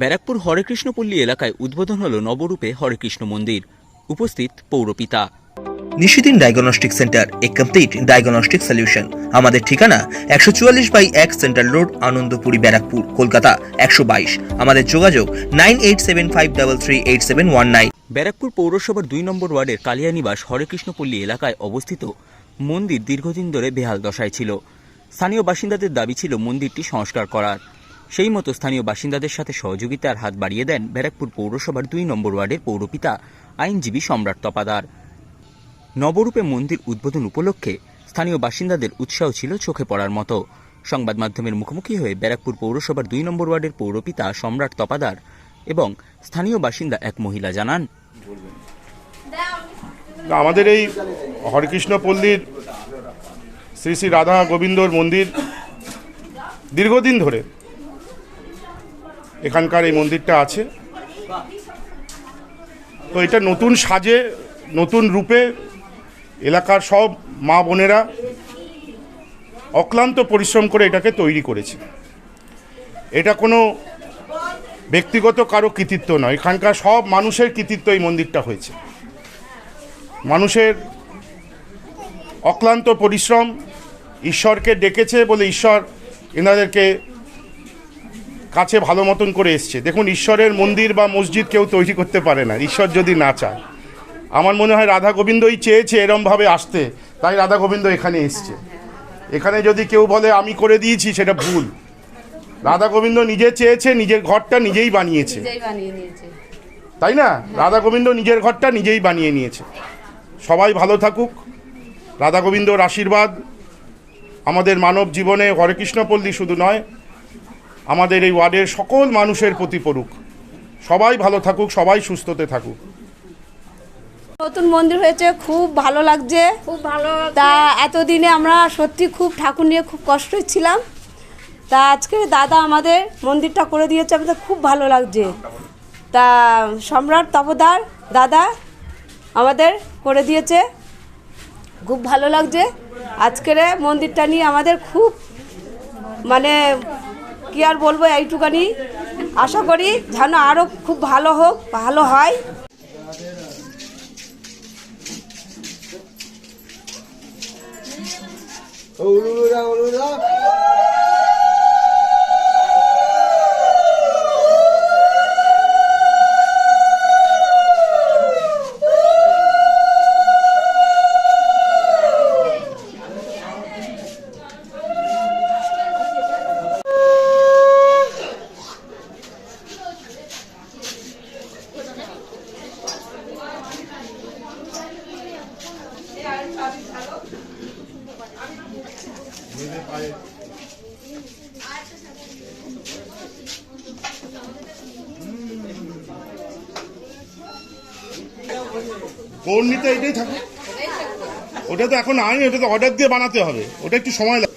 ব্যারাকপুর হরেকৃষ্ণপল্লী এলাকায় উদ্বোধন হল নবরূপে হরেকৃষ্ণ মন্দির। উপস্থিত পৌরপিতা। নিশিদিন ডায়াগনস্টিক সেন্টার এ কমপ্লিট ডায়াগনস্টিক সলিউশন। আমাদের ঠিকানা একশো চুয়াল্লিশ বাই এক সেন্ট্রাল রোড আনন্দপুরি ব্যারাকপুর কলকাতা একশো বাইশ। আমাদের যোগাযোগ nine eight seven five double three eight seven one nine. Barrackpore পৌরসভার দুই নম্বর ওয়ার্ডের কালিয়ানিবাস হরেকৃষ্ণপল্লী এলাকায় অবস্থিত মন্দির দীর্ঘদিন ধরে বেহাল দশায় ছিল। স্থানীয় বাসিন্দাদের দাবি ছিল মন্দিরটি সংস্কার করার। সেই মতো স্থানীয় বাসিন্দাদের সাথে সহযোগিতার হাত বাড়িয়ে দেন ব্যারাকপুর পৌরসভার দুই নম্বর ওয়ার্ডের পৌরপিতা, আইনজীবী সম্রাট তপাদার। নবরূপে মন্দির উদ্বোধন উপলক্ষে স্থানীয় বাসিন্দাদের উৎসাহ ছিল চোখে পড়ার মতো। সংবাদ মাধ্যমের মুখোমুখি হয়ে ব্যারাকপুর পৌরসভার দুই নম্বর ওয়ার্ডের পৌরপিতা সম্রাট তপাদার এবং স্থানীয় বাসিন্দা এক মহিলা জানান আমাদের এই হরেকৃষ্ণ পল্লীর শ্রী শ্রী রাধা গোবিন্দর মন্দির দীর্ঘদিন ধরে এখানকার এই মন্দিরটা আছে। তো এটা নতুন সাজে, নতুন রূপে এলাকার সব মা বোনেরা অক্লান্ত পরিশ্রম করে এটাকে তৈরি করেছে। এটা কোনো ব্যক্তিগত কারও কৃতিত্ব নয়। এখানকার সব মানুষের কৃতিত্ব এই মন্দিরটা হয়েছে। মানুষের অক্লান্ত পরিশ্রম ঈশ্বরকে ডেকেছে বলে ঈশ্বর এনাদেরকে কাছে ভালো মতন করে এসছে। দেখুন ঈশ্বরের মন্দির বা মসজিদ কেউ তৈরি করতে পারে না ঈশ্বর যদি না চায়। আমার মনে হয় রাধা গোবিন্দই চেয়েছে এরমভাবে আসতে তাই রাধা গোবিন্দ এখানে এসছে। এখানে যদি কেউ বলে আমি করে দিয়েছি সেটা ভুল। রাধা গোবিন্দ নিজে চেয়েছে নিজের ঘরটা নিজেই বানিয়েছে। তাই না? রাধা গোবিন্দ নিজের ঘরটা নিজেই বানিয়ে নিয়েছে। সবাই ভালো থাকুক। রাধা গোবিন্দর আশীর্বাদ। আমাদের মানব জীবনে হরেকৃষ্ণপল্লী শুধু নয় আমাদের এই ওয়ার্ডের সকল মানুষের প্রতি পড়ুক। সবাই ভালো থাকুক সবাই সুস্থতে থাকুক। নতুন মন্দির হয়েছে খুব ভালো লাগছে। খুব ভালো তা এতদিনে আমরা সত্যি খুব ঠাকুর নিয়ে খুব কষ্ট ছিলাম। তা আজকে দাদা আমাদের মন্দিরটা করে দিয়েছে আমাদের খুব ভালো লাগছে। তা সম্রাট তপদার দাদা আমাদের করে দিয়েছে খুব ভালো লাগছে। আজকের মন্দিরটা নিয়ে আমাদের খুব মানে কি আর বলব এইটুকানি? আশা করি যেন আরও খুব ভালো হোক ভালো হয়। কোন নিতে এটাই থাকে। ওটা তো এখন আইনি ওটা তো অর্ডার দিয়ে বানাতে হবে। ওটা একটু সময় লাগে।